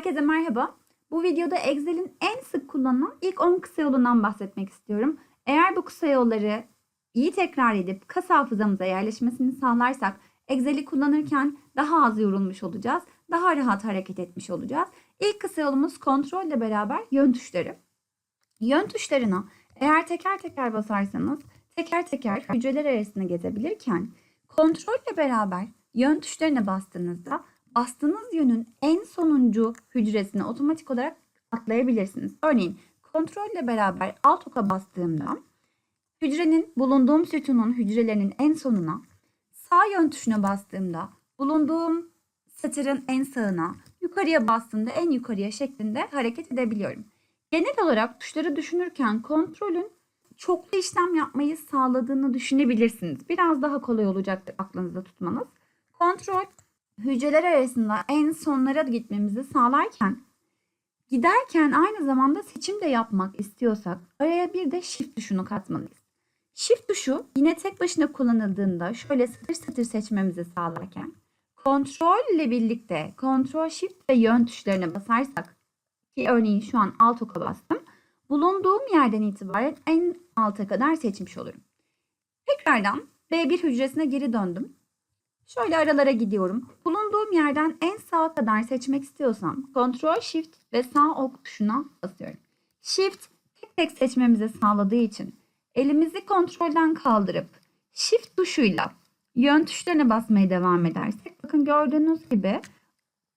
Herkese merhaba. Bu videoda Excel'in en sık kullanılan ilk 10 kısa yolundan bahsetmek istiyorum. Eğer bu kısa yolları iyi tekrar edip kas hafızamıza yerleşmesini sağlarsak Excel'i kullanırken daha az yorulmuş olacağız. Daha rahat hareket etmiş olacağız. İlk kısa yolumuz kontrol ile beraber yön tuşları. Yön tuşlarına eğer teker teker basarsanız teker teker hücreler arasında gezebilirken kontrol ile beraber yön tuşlarına bastığınızda bastığınız yönün en sonuncu hücresine otomatik olarak atlayabilirsiniz. Örneğin kontrol ile beraber alt oka bastığımda hücrenin bulunduğum sütunun hücrelerinin en sonuna sağ yön tuşuna bastığımda bulunduğum satırın en sağına yukarıya bastığımda en yukarıya şeklinde hareket edebiliyorum. Genel olarak tuşları düşünürken kontrolün çoklu işlem yapmayı sağladığını düşünebilirsiniz. Biraz daha kolay olacaktır aklınızda tutmanız. Kontrol hücreler arasında en sonlara gitmemizi sağlarken giderken aynı zamanda seçim de yapmak istiyorsak araya bir de shift tuşunu katmalıyız. Shift tuşu yine tek başına kullanıldığında şöyle satır satır seçmemizi sağlarken kontrol ile birlikte kontrol shift ve yön tuşlarına basarsak ki örneğin şu an alt oka bastım. Bulunduğum yerden itibaren en alta kadar seçmiş olurum. Tekrardan B1 hücresine geri döndüm. Şöyle aralara gidiyorum. Bulunduğum yerden en sağa kadar seçmek istiyorsam Ctrl Shift ve sağ ok tuşuna basıyorum. Shift tek tek seçmemizi sağladığı için elimizi kontrolden kaldırıp Shift tuşuyla yön tuşlarına basmaya devam edersek bakın gördüğünüz gibi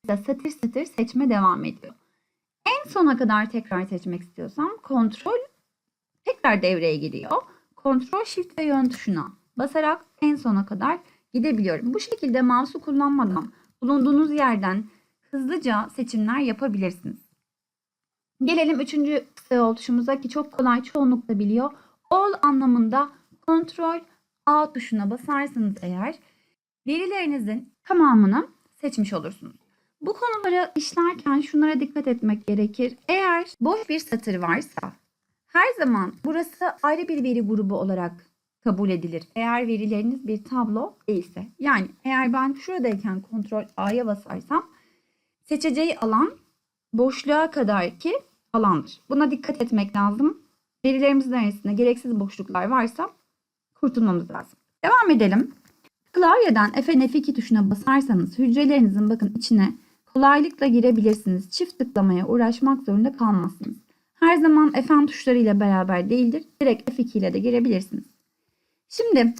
satır satır seçme devam ediyor. En sona kadar tekrar seçmek istiyorsam kontrol tekrar devreye giriyor. Kontrol Shift ve yön tuşuna basarak en sona kadar gidebiliyorum. Bu şekilde mouse'u kullanmadan bulunduğunuz yerden hızlıca seçimler yapabilirsiniz. Gelelim üçüncü kısa ki çok kolay çoğunlukla biliyor. All anlamında kontrol A tuşuna basarsanız eğer verilerinizin tamamını seçmiş olursunuz. Bu konuları işlerken şunlara dikkat etmek gerekir. Eğer boş bir satır varsa her zaman burası ayrı bir veri grubu olarak kabul edilir. Eğer verileriniz bir tablo değilse. Yani eğer ben şuradayken kontrol A'ya basarsam seçeceği alan boşluğa kadar ki alandır. Buna dikkat etmek lazım. Verilerimizin arasında gereksiz boşluklar varsa kurtulmamız lazım. Devam edelim. Klavyeden Fn F2 tuşuna basarsanız hücrelerinizin bakın içine kolaylıkla girebilirsiniz. Çift tıklamaya uğraşmak zorunda kalmazsınız. Her zaman Fn tuşlarıyla beraber değildir. Direkt F2 ile de girebilirsiniz. Şimdi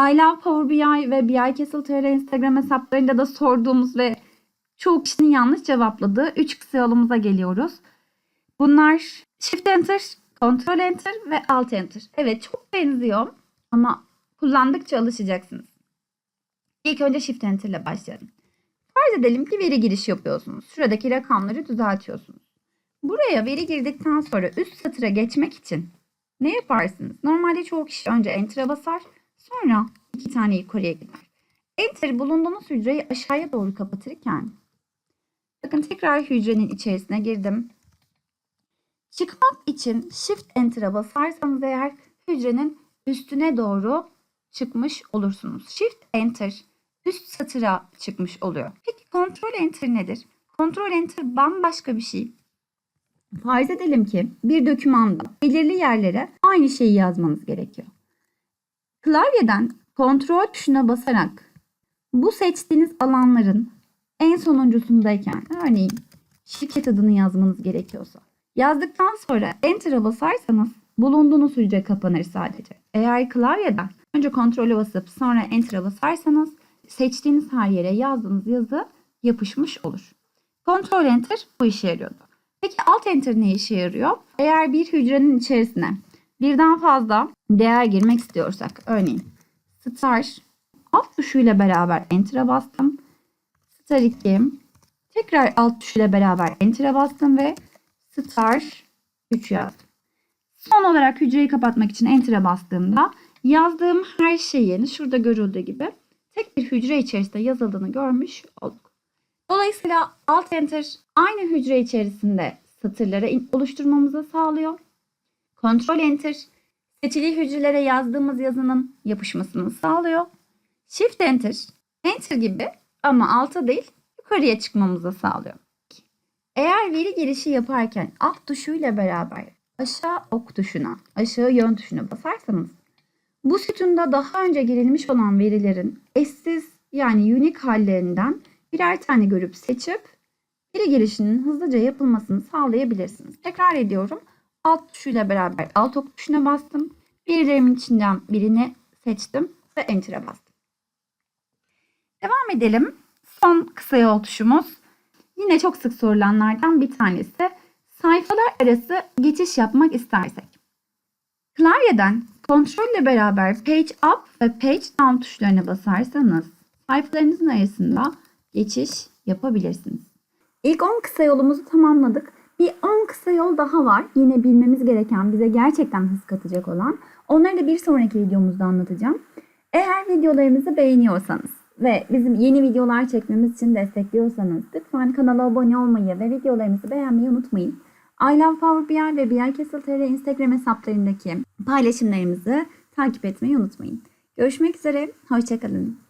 I Love Power BI ve BI Castle TR Instagram hesaplarında da sorduğumuz ve çoğu kişinin yanlış cevapladığı 3 kısa yolumuza geliyoruz. Bunlar Shift Enter, Control Enter ve Alt Enter. Evet çok benziyor ama kullandıkça alışacaksınız. İlk önce Shift Enter ile başlayalım. Farz edelim ki veri giriş yapıyorsunuz. Şuradaki rakamları düzeltiyorsunuz. Buraya veri girdikten sonra üst satıra geçmek için ne yaparsınız? Normalde çoğu kişi önce Enter'a basar, sonra iki tane yukarıya gider. Enter bulunduğunuz hücreyi aşağıya doğru kapatırken bakın tekrar hücrenin içerisine girdim. Çıkmak için Shift Enter'a basarsanız eğer hücrenin üstüne doğru çıkmış olursunuz. Shift Enter üst satıra çıkmış oluyor. Peki Control Enter nedir? Control Enter bambaşka bir şey. Farz edelim ki bir dokümanda belirli yerlere aynı şeyi yazmanız gerekiyor. Klavyeden kontrol tuşuna basarak bu seçtiğiniz alanların en sonuncusundayken örneğin şirket adını yazmanız gerekiyorsa yazdıktan sonra Enter'a basarsanız bulunduğunuz hücre kapanır sadece. Eğer klavyeden önce kontrolü basıp sonra Enter'a basarsanız seçtiğiniz her yere yazdığınız yazı yapışmış olur. Kontrol Enter bu işe yarıyordu. Peki Alt Enter ne işe yarıyor? Eğer bir hücrenin içerisine birden fazla değer girmek istiyorsak örneğin star alt tuşuyla beraber Enter'a bastım. Star 2 tekrar alt tuşuyla beraber Enter'a bastım ve star 3 yazdım. Son olarak hücreyi kapatmak için Enter'a bastığımda yazdığım her şeyin şurada görüldüğü gibi tek bir hücre içerisinde yazıldığını görmüş olduk. Dolayısıyla Alt Enter aynı hücre içerisinde satırlara oluşturmamızı sağlıyor. Kontrol Enter seçili hücrelere yazdığımız yazının yapışmasını sağlıyor. Shift Enter Enter gibi ama alta değil yukarıya çıkmamızı sağlıyor. Eğer veri girişi yaparken alt tuşuyla beraber aşağı ok tuşuna, aşağı yön tuşuna basarsanız bu sütunda daha önce girilmiş olan verilerin eşsiz yani unique hallerinden birer tane görüp seçip veri girişinin hızlıca yapılmasını sağlayabilirsiniz. Tekrar ediyorum. Alt tuşuyla beraber alt ok tuşuna bastım. Verilerimin içinden birini seçtim ve Enter'a bastım. Devam edelim. Son kısa yol tuşumuz. Yine çok sık sorulanlardan bir tanesi. Sayfalar arası geçiş yapmak istersek. Klavyeden kontrolle beraber Page Up ve Page Down tuşlarına basarsanız sayfalarınızın arasında geçiş yapabilirsiniz. İlk 10 kısa yolumuzu tamamladık. Bir 10 kısa yol daha var. Yine bilmemiz gereken, bize gerçekten hız katacak olan. Onları da bir sonraki videomuzda anlatacağım. Eğer videolarımızı beğeniyorsanız ve bizim yeni videolar çekmemiz için destekliyorsanız lütfen kanala abone olmayı ve videolarımızı beğenmeyi unutmayın. I Love Power BI ve BI Castle TR Instagram hesaplarındaki paylaşımlarımızı takip etmeyi unutmayın. Görüşmek üzere, hoşçakalın.